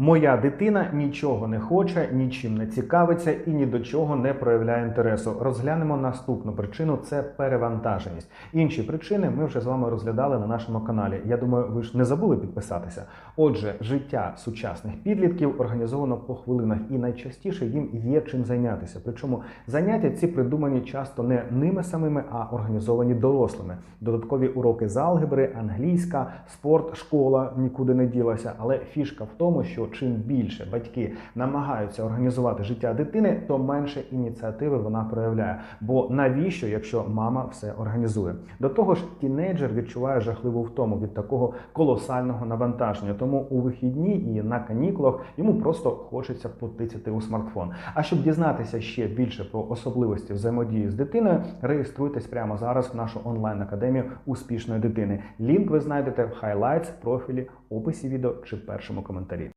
Моя дитина нічого не хоче, нічим не цікавиться і ні до чого не проявляє інтересу. Розглянемо наступну причину це перевантаженість. Інші причини ми вже з вами розглядали на нашому каналі. Я думаю, ви ж не забули підписатися. Отже, життя сучасних підлітків організовано по хвилинах, і найчастіше їм є чим зайнятися. Причому заняття ці придумані часто не ними самими, а організовані дорослими. Додаткові уроки з алгебри, англійська, спорт, школа нікуди не ділася. Але фішка в тому, що чим більше батьки намагаються організувати життя дитини, то менше ініціативи вона проявляє. Бо навіщо, якщо мама все організує? До того ж, тінейджер відчуває жахливу втому від такого колосального навантаження. Тому у вихідні і на канікулах йому просто хочеться потицяти у смартфон. А щоб дізнатися ще більше про особливості взаємодії з дитиною, реєструйтесь прямо зараз в нашу онлайн академію успішної дитини. Лінк ви знайдете в highlights, профілі, описі відео чи першому коментарі.